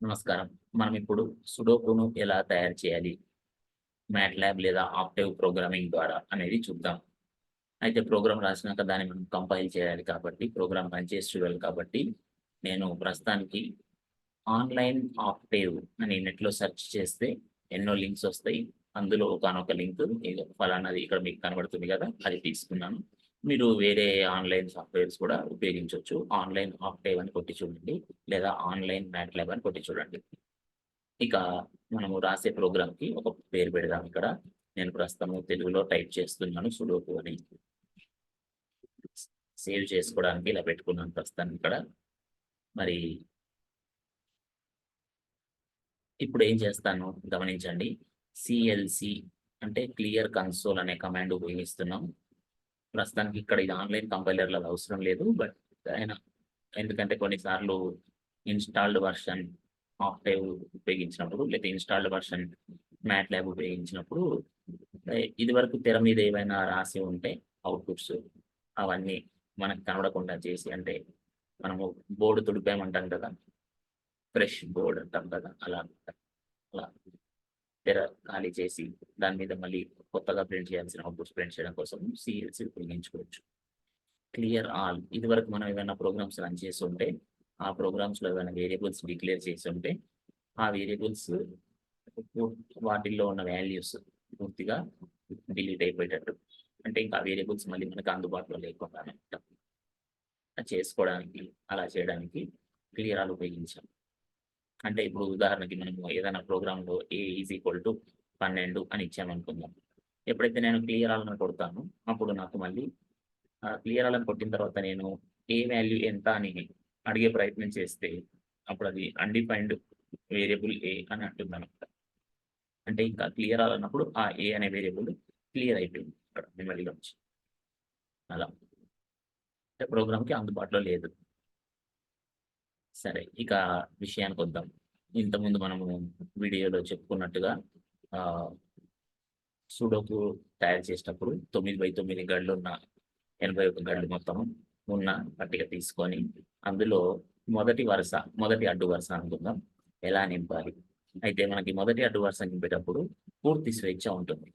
నమస్కారం. మనం ఇప్పుడు సుడోకును ఎలా తయారు చేయాలి? మ్యాట్ ల్యాబ్ లేదా ఆప్టివ్ ప్రోగ్రామింగ్ ద్వారా అనేది చూద్దాం. అయితే ప్రోగ్రామ్ రాసినాక దాన్ని మనం కంపైల్ చేయాలి కాబట్టి ప్రోగ్రామ్ పనిచేసి చూడాలి కాబట్టి నేను ప్రస్తుతానికి ఆన్లైన్ ఆప్టివ్ అని నెట్లో సెర్చ్ చేస్తే ఎన్నో లింక్స్ వస్తాయి. అందులో ఒకనొక లింక్ ఫలానాది ఇక్కడ మీకు కనబడుతుంది కదా అది తీసుకున్నాను. మీరు వేరే ఆన్లైన్ సాఫ్ట్వేర్స్ కూడా ఉపయోగించవచ్చు ఆన్లైన్ ఆక్టేవ్ అని కొట్టి చూడండి. లేదా ఆన్లైన్ మ్యాట్ లైవ్ అని కొట్టి చూడండి. ఇక మనము రాసే ప్రోగ్రామ్కి ఒక పేరు పెడదాం ఇక్కడ. నేను ప్రస్తుతము తెలుగులో టైప్ చేస్తున్నాను. సుడోకు అని సేవ్ చేసుకోవడానికి ఇలా పెట్టుకున్నాను ప్రస్తుతం ఇక్కడ. మరి ఇప్పుడు ఏం చేస్తాను? గమనించండి. సిఎల్సి అంటే క్లియర్ కన్సోల్ అనే కమాండ్ ఉపయోగిస్తున్నాం. ప్రస్తుతానికి ఇక్కడ ఇది ఆన్లైన్ కంపైలర్ల అవసరం లేదు బట్ ఆయన ఎందుకంటే కొన్నిసార్లు ఇన్స్టాల్డ్ వర్షన్ ఆక్టేవ్ ఉపయోగించినప్పుడు లేదా ఇన్స్టాల్డ్ వర్షన్ మ్యాట్ ల్యాబ్ ఉపయోగించినప్పుడు ఇది వరకు తెర మీద ఏమైనా రాసి ఉంటే అవుట్పుట్స్ అవన్నీ మనకు కనబడకుండా చేసి అంటే మనము బోర్డు తుడిపామంటాం కదా ఫ్రెష్ బోర్డు అంటాం కదా అలా అలా తెర ఖాళీ చేసి దాని మీద మళ్ళీ కొత్తగా ప్రింట్ చేయాల్సిన అవుట్పుట్స్ ప్రింట్ చేయడం కోసం సిఎల్సి ఉపయోగించుకోవచ్చు. క్లియర్ ఆల్ ఇది వరకు మనం ఏమైనా ప్రోగ్రామ్స్ రన్ చేసి ఉంటే ఆ ప్రోగ్రామ్స్లో ఏమైనా వేరియబుల్స్ డిక్లేర్ చేసి ఉంటే ఆ వేరియబుల్స్ వాటిల్లో ఉన్న వాల్యూస్ పూర్తిగా డిలీట్ అయిపోయేటట్టు. అంటే ఇంకా వేరియబుల్స్ మళ్ళీ మనకు అందుబాటులో లేకుండా చేసుకోవడానికి అలా చేయడానికి క్లియర్ ఆల్ ఉపయోగించాం అంటే ఇప్పుడు ఉదాహరణకి మనము ఏదైనా ప్రోగ్రాంలో లో ఏ ఈజ్ ఈక్వల్ టు పన్నెండు అని ఇచ్చామనుకుందాం. ఎప్పుడైతే నేను క్లియర్ ఆలని కొడతాను అప్పుడు నాకు మళ్ళీ క్లియర్ ఆలని కొట్టిన తర్వాత నేను ఏ వాల్యూ ఎంత అని అడిగే ప్రయత్నం చేస్తే అప్పుడు అది అన్డిఫైన్డ్ వేరియబుల్ ఏ అని అంటుంది అనమాట అంటే ఇంకా క్లియర్ ఆల్ అన్నప్పుడు ఆ ఏ అనే వేరియబుల్ క్లియర్ అయిపోయింది ఇక్కడ మెమరీలో వచ్చి అలా. అంటే ప్రోగ్రామ్కి అందుబాటులో లేదు. సరే ఇక విషయానికి వద్దాం. ఇంతకుముందు మనము వీడియోలో చెప్పుకున్నట్టుగా సూడోకు తయారు చేసేటప్పుడు తొమ్మిది బై తొమ్మిది గళ్ళు ఉన్న ఎనభై ఒక గళ్ళు మొత్తం ఉన్న పట్టిక తీసుకొని అందులో మొదటి వరుస మొదటి అడ్డు వరుస అనుకుందాం. ఎలా నింపాలి? అయితే మనకి మొదటి అడ్డు వరుస నింపేటప్పుడు పూర్తి స్వేచ్ఛ ఉంటుంది.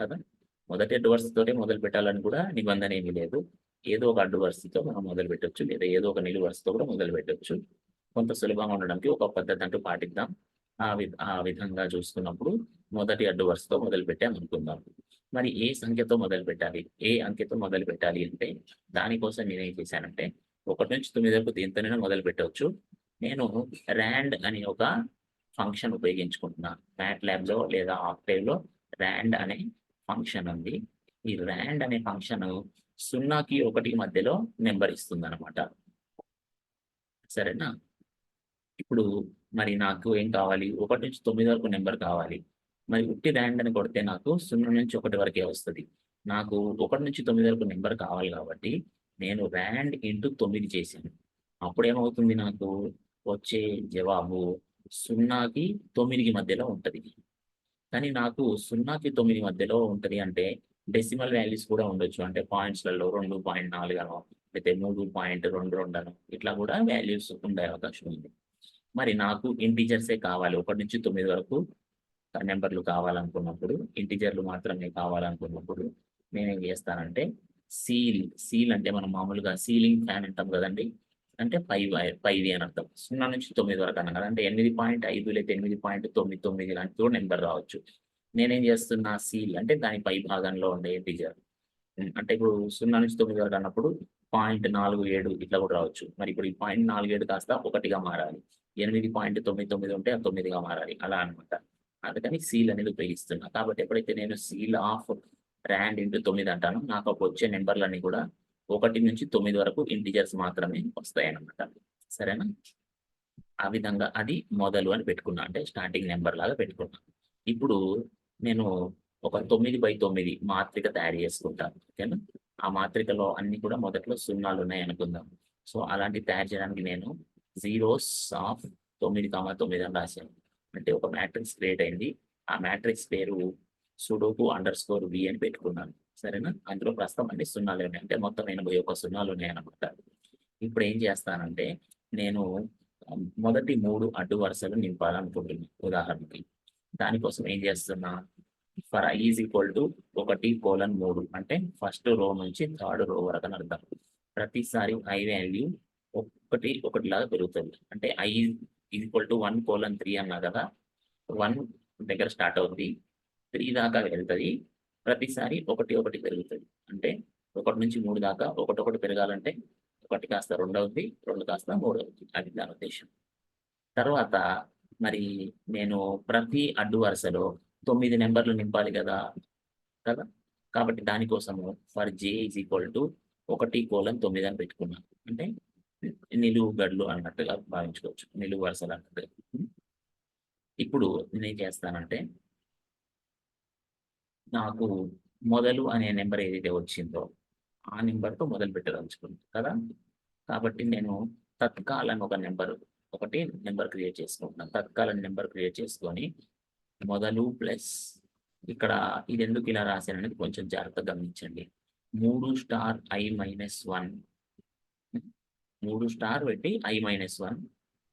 కదా? మొదటి అడ్డు వరుసతోనే మొదలు పెట్టాలని కూడా నిబంధన ఏమీ లేదు. ఏదో ఒక అడ్డు వరుసతో మనం మొదలు పెట్టచ్చు. లేదా ఏదో ఒక నిలువు వరుసతో కూడా మొదలు పెట్టవచ్చు కొంత సులభంగా ఉండడానికి ఒక పద్ధతి అంటూ పాటిద్దాం. ఆ వి ఆ విధంగా చూసుకున్నప్పుడు మొదటి అడ్డు వరుసతో మొదలు పెట్టాం అనుకుందాం. మరి ఏ సంఖ్యతో మొదలు పెట్టాలి? ఏ అంకెతో మొదలు పెట్టాలి అంటే దానికోసం నేను ఏం చేశానంటే ఒకటి నుంచి తొమ్మిది వరకు దీంతోనే మొదలు పెట్టవచ్చు. నేను ర్యాండ్ అనే ఒక ఫంక్షన్ ఉపయోగించుకుంటున్నాను మ్యాట్ ల్యాబ్లో లేదా ఆక్టైవ్లో ర్యాండ్ అనే ఫంక్షన్ ఉంది. ఈ ర్యాండ్ అనే ఫంక్షన్ సున్నాకి ఒకటి మధ్యలో నెంబర్ ఇస్తుంది అనమాట సరేనా? ఇప్పుడు మరి నాకు ఏం కావాలి? ఒకటి నుంచి తొమ్మిది వరకు నెంబర్ కావాలి. మరి ఉట్టి ర్యాండ్ అని కొడితే నాకు సున్నా నుంచి ఒకటి వరకే వస్తుంది. నాకు ఒకటి నుంచి తొమ్మిది వరకు నెంబర్ కావాలి కాబట్టి నేను ర్యాండ్ ఇంటూ తొమ్మిది చేశాను. అప్పుడు ఏమవుతుంది నాకు? వచ్చే జవాబు సున్నాకి తొమ్మిదికి మధ్యలో ఉంటుంది. కానీ నాకు సున్నాకి తొమ్మిది మధ్యలో ఉంటుంది అంటే డెసిమల్ వాల్యూస్ కూడా ఉండొచ్చు. అంటే పాయింట్స్లలో రెండు పాయింట్ నాలుగు అనో అయితే మూడు పాయింట్ రెండు రెండు అనో ఇట్లా కూడా వాల్యూస్ ఉండే అవకాశం ఉంది. మరి నాకు ఇంటీజర్సే కావాలి? ఒకటి నుంచి తొమ్మిది వరకు నెంబర్లు కావాలనుకున్నప్పుడు ఇంటీజర్లు మాత్రమే కావాలనుకున్నప్పుడు నేనేం చేస్తానంటే సీల్ సీల్ అంటే మనం మామూలుగా సీలింగ్ ఫ్యాన్ అంటాం కదండి? అంటే ఫైవ్ ఫైవ్ అని అర్థం. సున్నా నుంచి తొమ్మిది వరకు అన్నాం కదా అంటే ఎనిమిది పాయింట్ ఐదు లేదా ఎనిమిది పాయింట్ తొమ్మిది తొమ్మిది లాంటి కూడా నెంబర్ రావచ్చు. నేనేం చేస్తున్నా సీల్ అంటే దాని పై భాగంలో ఉండే ఇంటీజర్ అంటే ఇప్పుడు సున్నా నుంచి తొమ్మిది వరకు అన్నప్పుడు పాయింట్ నాలుగు ఏడు ఇట్లా కూడా రావచ్చు. మరి ఇప్పుడు ఈ పాయింట్ నాలుగు ఏడు కాస్త ఒకటిగా మారాలి. ఎనిమిది పాయింట్ తొమ్మిది తొమ్మిది ఉంటే అది తొమ్మిదిగా మారాలి. అలా అన్నమాట. అందుకని సీల్ అనేది ఉపయోగిస్తున్నా. కాబట్టి ఎప్పుడైతే నేను సీల్ ఆఫ్ ర్యాండ్ ఇంటూ తొమ్మిది అంటానో నాకు వచ్చే నెంబర్లన్నీ కూడా ఒకటి నుంచి తొమ్మిది వరకు ఇంటీజర్స్ మాత్రమే వస్తాయి అన్నమాట సరేనా? ఆ విధంగా అది మొదలు అని పెట్టుకున్నా. అంటే స్టార్టింగ్ నెంబర్ లాగా పెట్టుకున్నా. ఇప్పుడు నేను ఒక తొమ్మిది బై తొమ్మిది మాత్రిక తయారు చేసుకుంటాను ఓకేనా? ఆ మాత్రికలో అన్ని కూడా మొదట్లో సున్నాలు ఉన్నాయి అనుకుందాం. సో అలాంటి తయారు చేయడానికి నేను జీరోస్ ఆఫ్ తొమ్మిది కామా తొమ్మిది అని రాశాను. అంటే ఒక మ్యాట్రిక్స్ క్రియేట్ అయింది. ఆ మ్యాట్రిక్స్ పేరు సుడోకు అండర్ స్కోర్ వి అని పెట్టుకున్నాను. సరేనా? అందులో ప్రస్తుతం అన్ని సున్నాలు ఉన్నాయి. అంటే మొత్తం ఎనభై ఒక సున్నాలు ఉన్నాయి అనమాట ఇప్పుడు ఏం చేస్తానంటే నేను మొదటి మూడు అడ్డు వరుసలు నింపాలనుకుంటున్నాను ఉదాహరణకి. దానికోసం ఏం చేస్తున్నా? For I is equal to ఒకటి కోలన్ మూడు. అంటే ఫస్ట్ రో నుంచి థర్డ్ రో వరకు అని అర్థం. ప్రతిసారి ఐ వాల్యూ ఒకటి ఒకటిలాగా పెరుగుతుంది. అంటే I equal to one colon three అన్నా కదా? వన్ దగ్గర స్టార్ట్ అవుతుంది త్రీ దాకా వెళ్తుంది. ప్రతిసారి ఒకటి ఒకటి పెరుగుతుంది. అంటే ఒకటి నుంచి మూడు దాకా ఒకటి ఒకటి పెరగాలంటే ఒకటి కాస్త రెండు అవుతుంది రెండు కాస్త మూడు అవుతుంది అది దాని ఉద్దేశం. తర్వాత మరి నేను ప్రతి అడ్డు వరుసలో తొమ్మిది నెంబర్లు నింపాలి కదా? కదా? కాబట్టి దానికోసము for J is equal to ఒకటి కోలం తొమ్మిది అని పెట్టుకున్నాను అంటే నిలువు గడ్లు అన్నట్టుగా భావించుకోవచ్చు. నిలువు వరుసలు అన్నట్టుగా. ఇప్పుడు నేనేం చేస్తానంటే నాకు మొదలు అనే నెంబర్ ఏదైతే వచ్చిందో ఆ నెంబర్తో మొదలు పెట్టదలుచుకుంది కదా? కాబట్టి నేను తత్కాలం ఒక నెంబర్ ఒకటి నెంబర్ క్రియేట్ చేసుకుంటున్నాం. తత్కాలని నెంబర్ క్రియేట్ చేసుకొని మొదలు ప్లస్ ఇక్కడ ఇది ఎందుకు ఇలా రాశాను అనేది కొంచెం జాగ్రత్తగా గమనించండి. మూడు స్టార్ ఐ మైనస్ వన్. మూడు స్టార్ పెట్టి I minus one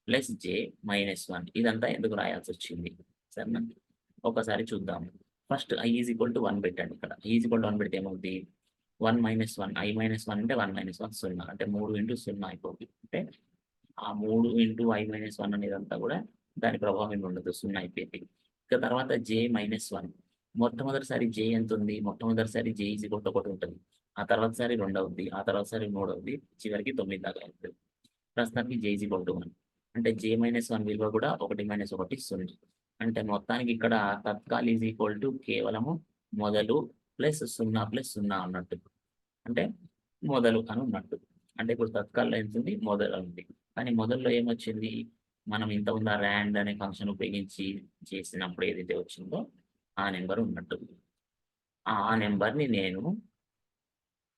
plus J minus one. ఇదంతా ఎందుకు రాయాల్సి వచ్చింది? సరేనా? ఒకసారి చూద్దాము first I is equal to one పెట్టండి ఇక్కడ. I is equal to one పెడితే ఏమవుతుంది one minus one. I minus one అంటే వన్ మైనస్ వన్ సున్నా. అంటే మూడు ఇంటూ సున్నా అయిపోతుంది. అంటే ఆ మూడు ఇంటూ ఐ మైనస్ వన్ అనేది అంతా కూడా దాని ప్రభావం ఏమి ఉండదు. సున్నా అయిపోయింది. ఇక తర్వాత జే మైనస్ వన్. మొట్టమొదటిసారి జే ఎంత ఉంది? మొట్టమొదటిసారి జే ఈజ్ ఒకటి ఒకటి ఉంటుంది. ఆ తర్వాత సారి రెండవది ఆ తర్వాత సారి మూడవది చివరికి తొమ్మిది దాకా అవుతుంది ప్రస్తుతానికి జే ఈజ్ ఒకటి టు వన్. అంటే జే మైనస్ వన్ విలువ కూడా ఒకటి మైనస్ ఒకటి సున్నా. అంటే మొత్తానికి ఇక్కడ తత్కాల్ ఈజ్ ఈక్వల్ టు కేవలము మొదలు ప్లస్ సున్నా ప్లస్ సున్నా అన్నట్టు. అంటే మొదలు అని ఉన్నట్టు. అంటే ఇప్పుడు తత్కాల్లో ఎంత ఉంది? మొదలు ఉంది. కానీ మొదల్లో ఏమొచ్చింది? మనం ఇంత ఉన్న ర్యాండ్ అనే ఫంక్షన్ ఉపయోగించి చేసినప్పుడు ఏదైతే వచ్చిందో ఆ నెంబర్ ఉన్నట్టు. ఆ నెంబర్ని నేను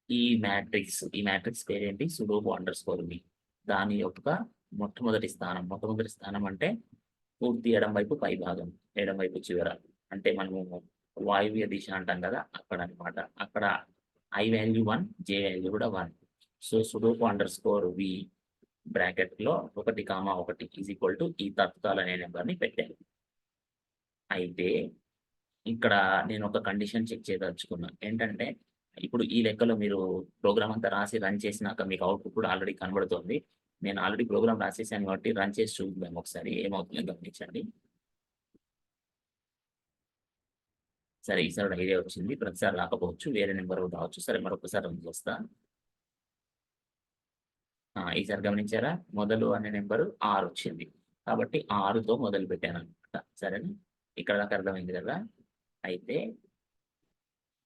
ఈ మ్యాట్రిక్స్ ఈ మ్యాట్రిక్స్ పేరేంటి? సుడోబు అండర్ స్కోర్ మీ. దాని యొక్క మొట్టమొదటి స్థానం. మొట్టమొదటి స్థానం అంటే పూర్తి ఎడం వైపు పై భాగం ఎడం వైపు చివర. అంటే మనము వాయువ్య దిశ అంటాం కదా అక్కడ అన్నమాట. అక్కడ I value one J value కూడా one so sudoku underscore V బ్రాకెట్లో ఒకటి కామా ఒకటి ఈజ్ ఈక్వల్ టు ఈ తత్కాల్ అనే నెంబర్ని పెట్టాను. అయితే ఇక్కడ నేను ఒక కండిషన్ చెక్ చేయదలుచుకున్నాను ఏంటంటే ఇప్పుడు ఈ లెక్కలో మీరు ప్రోగ్రామ్ అంతా రాసి రన్ చేసినాక మీకు అవుట్పుట్ కూడా ఆల్రెడీ కనబడుతుంది. నేను ఆల్రెడీ ప్రోగ్రామ్ రాసేసాను కాబట్టి రన్ చేసి చూద్దాం ఒకసారి. ఏమవుతుందో గమనించండి. సరే ఈసారి ఐడియా వచ్చింది. ప్రతిసారి రాకపోవచ్చు. వేరే నెంబర్ రావచ్చు. సరే మరొకసారి రన్ చేస్తాను ఈసారి గమనించారా? మొదలు అనే నెంబరు ఆరు వచ్చింది. కాబట్టి ఆరుతో మొదలు పెట్టాను అనమాట సరేనా? ఇక్కడ దాకా అర్థమైంది కదా? అయితే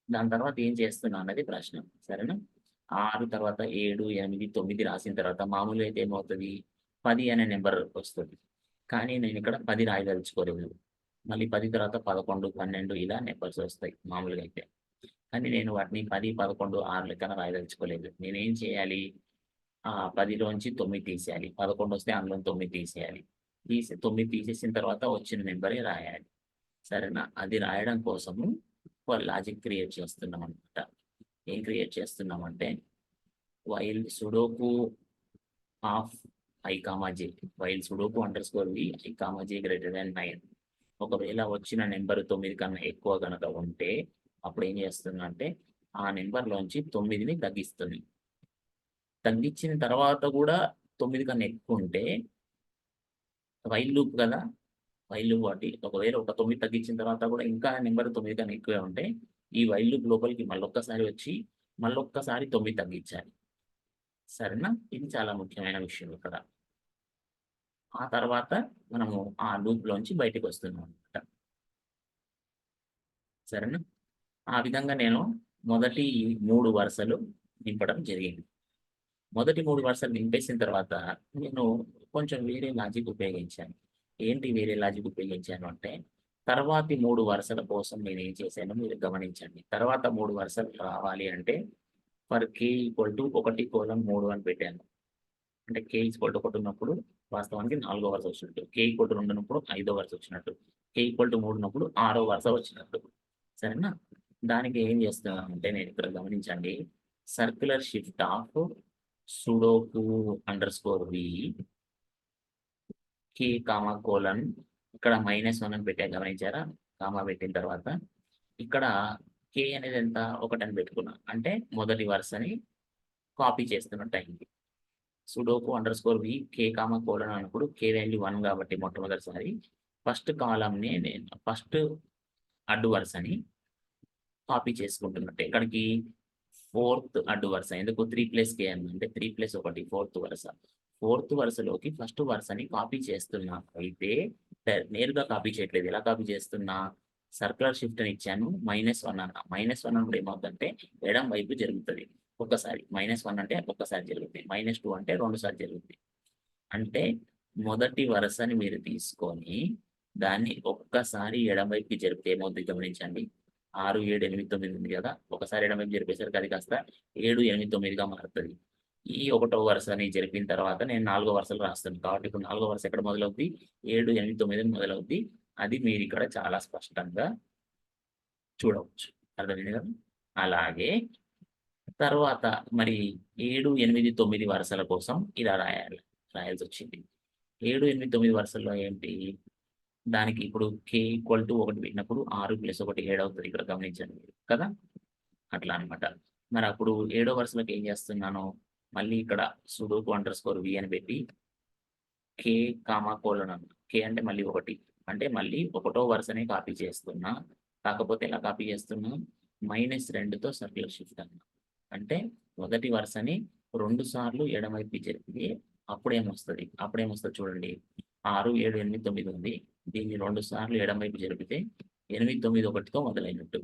దాని తర్వాత ఏం చేస్తున్నా అన్నది ప్రశ్న. సరేనా? ఆరు తర్వాత ఏడు ఎనిమిది తొమ్మిది రాసిన తర్వాత మామూలు అయితే ఏమవుతుంది? పది అనే నెంబర్ వస్తుంది. కానీ నేను ఇక్కడ పది రాయదలుచుకోలేదు. మళ్ళీ పది తర్వాత పదకొండు పన్నెండు ఇలా నెంబర్స్ వస్తాయి మామూలుగా అయితే. కానీ నేను వాటిని పది పదకొండు ఆరు లెక్కన రాయదలుచుకోలేదు. నేనేం చేయాలి? పదిలోంచి తొమ్మిది తీసేయాలి. పదకొండు వస్తే అందులో తొమ్మిది తీసేయాలి. తీసి తొమ్మిది తీసేసిన తర్వాత వచ్చిన నెంబరే రాయాలి. సరేనా? అది రాయడం కోసము ఒక లాజిక్ క్రియేట్ చేస్తున్నాం అనమాట ఏం క్రియేట్ చేస్తున్నామంటే while sudoku of I while sudoku underscore V I greater than nine ఒకవేళ వచ్చిన నెంబర్ తొమ్మిది కన్నా ఎక్కువ కనుక ఉంటే అప్పుడు ఏం చేస్తుందంటే ఆ నెంబర్లోంచి తొమ్మిదిని తగ్గిస్తుంది. తగ్గించిన తర్వాత కూడా తొమ్మిది కన్నా ఎక్కువ ఉంటే వైల్ లూప్ కదా వైల్ లూప్ వాటి ఒకవేళ ఒక తొమ్మిది తగ్గించిన తర్వాత కూడా ఇంకా నెంబర్ తొమ్మిది కన్నా ఎక్కువే ఉంటే ఈ వైల్ లూప్ లోపలికి మళ్ళొక్కసారి వచ్చి మళ్ళొక్కసారి తొమ్మిది తగ్గించాలి. సరేనా? ఇది చాలా ముఖ్యమైన విషయం ఇక్కడ. ఆ తర్వాత మనము ఆ లూప్లోంచి బయటకు వస్తున్నాం అనమాట సరేనా? ఆ విధంగా నేను మొదటి మూడు వరుసలు నింపడం జరిగింది. మొదటి మూడు వరుసలు నింపేసిన తర్వాత నేను కొంచెం వేరే లాజిక్ ఉపయోగించాను. ఏంటి వేరే లాజిక్ ఉపయోగించాను అంటే తర్వాతి మూడు వరుసల కోసం నేను ఏం చేశాను మీరు గమనించండి. తర్వాత మూడు వరుసలు రావాలి అంటే ఫర్ కే ఈక్వల్ టు ఒకటి కోలం మూడు అని పెట్టాను. అంటే కే ఈక్వల్ టు ఒకటి ఉన్నప్పుడు వాస్తవానికి నాలుగో వరుస వచ్చినట్టు. కే ఈక్వల్ టు రెండు ఉన్నప్పుడు ఐదో వరుస వచ్చినట్టు. కే ఈక్వల్ టు మూడు ఉన్నప్పుడు ఆరో వరుస వచ్చినట్టు. సరేనా? దానికి ఏం చేస్తున్నాను అంటే నేను ఇక్కడ గమనించండి. Circular shift of sudoku underscore V K comma colon ఇక్కడ మైనస్ వన్ అని పెట్టా గమనించారా? కామా పెట్టిన తర్వాత ఇక్కడ కే అనేది ఎంత? ఒకటని పెట్టుకున్నా. అంటే మొదటి వరుసని కాపీ చేస్తున్నట్టు అయింది sudoku underscore V K comma colon అన్నప్పుడు కే వాల్యూ వన్ కాబట్టి మొట్టమొదటిసారి ఫస్ట్ కాలంని నేను ఫస్ట్ అడ్డు వరుసని కాపీ చేసుకుంటున్నట్టే. ఇక్కడికి ఫోర్త్ అడ్డు వరుస. ఎందుకు? త్రీ ప్లస్ కే అంటే త్రీ ప్లస్ ఒకటి ఫోర్త్ వరుస. ఫోర్త్ వరుసలోకి ఫస్ట్ వరుసని కాపీ చేస్తున్నా. అయితే నేరుగా కాపీ చేయట్లేదు. ఎలా కాపీ చేస్తున్నా? సర్కులర్ షిఫ్ట్ అని ఇచ్చాను. మైనస్ వన్ అన్న. మైనస్ వన్ అన్నప్పుడు ఏమవుతుందంటే ఎడం వైపు జరుగుతుంది. ఒక్కసారి. మైనస్ వన్ అంటే ఒక్కసారి జరుగుతుంది. మైనస్ టూ అంటే రెండుసారి జరుగుతుంది. అంటే మొదటి వరుసని మీరు తీసుకొని దాన్ని ఒక్కసారి ఎడం వైపుకి జరిపితే ఏమవుతుంది? గమనించండి. ఆరు ఏడు ఎనిమిది తొమ్మిది ఉంది కదా. ఒకసారి ఎడం జరిపేసరికి అది కాస్త ఏడు ఎనిమిది తొమ్మిదిగా మారుతుంది. ఈ ఒకటో వరుసని జరిపిన తర్వాత నేను నాలుగో వరుసలు రాస్తాను. కాబట్టి ఇప్పుడు నాలుగో వరుస ఎక్కడ మొదలవుద్ది? ఏడు ఎనిమిది తొమ్మిది మొదలవుద్ది. అది మీరు ఇక్కడ చాలా స్పష్టంగా చూడవచ్చు. అర్థమైంది కదా? అలాగే తర్వాత మరి ఏడు ఎనిమిది తొమ్మిది వరుసల కోసం ఇలా రాయాలి. రాయాల్సి వచ్చింది. ఏడు ఎనిమిది తొమ్మిది వరుసల్లో ఏంటి? దానికి ఇప్పుడు కే ఈక్వల్ టు ఒకటి పెట్టినప్పుడు ఆరు ప్లస్ ఒకటి ఏడు అవుతుంది. ఇక్కడ గమనించండి మీరు కదా? అట్లా అనమాట మరి అప్పుడు ఏడో వరుసలోకి ఏం చేస్తున్నాను మళ్ళీ ఇక్కడ సుడోకు అండర్ స్కోర్ వి అని పెట్టి కే కామా కోలన్ కే అంటే మళ్ళీ ఒకటి. అంటే మళ్ళీ ఒకటో వరుసనే కాపీ చేస్తున్నా కాకపోతే ఎలా కాపీ చేస్తున్నా? మైనస్ రెండుతో సర్కిల్ షిఫ్ట్ అన్నా. అంటే మొదటి వరుసని రెండు సార్లు ఎడమైపు జరిపి అప్పుడేమొస్తుంది? అప్పుడేమొస్తుంది చూడండి. ఆరు ఏడు ఎనిమిది తొమ్మిది ఉంది. దీన్ని రెండు సార్లు ఎడమవైపు జరిపితే ఎనిమిది తొమ్మిది ఒకటితో మొదలైనట్టు.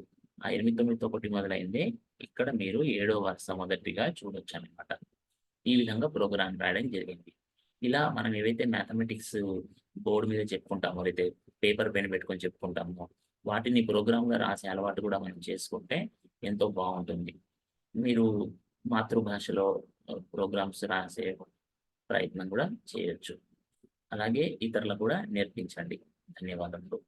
ఆ ఎనిమిది తొమ్మిదితో ఒకటి మొదలైంది. ఇక్కడ మీరు ఏడో వరుస మొదటిగా చూడొచ్చు అనమాట ఈ విధంగా ప్రోగ్రామ్ రాయడం జరిగింది. ఇలా మనం ఏవైతే మ్యాథమెటిక్స్ బోర్డు మీద చెప్పుకుంటామో అయితే పేపర్ పెన్ పెట్టుకొని చెప్పుకుంటామో వాటిని ప్రోగ్రామ్గా రాసే అలవాటు కూడా మనం చేసుకుంటే ఎంతో బాగుంటుంది. మీరు మాతృభాషలో ప్రోగ్రామ్స్ రాసే ప్రయత్నం కూడా చేయొచ్చు. అలాగే ఇతరులకు కూడా నేర్పించండి. ధన్యవాదములు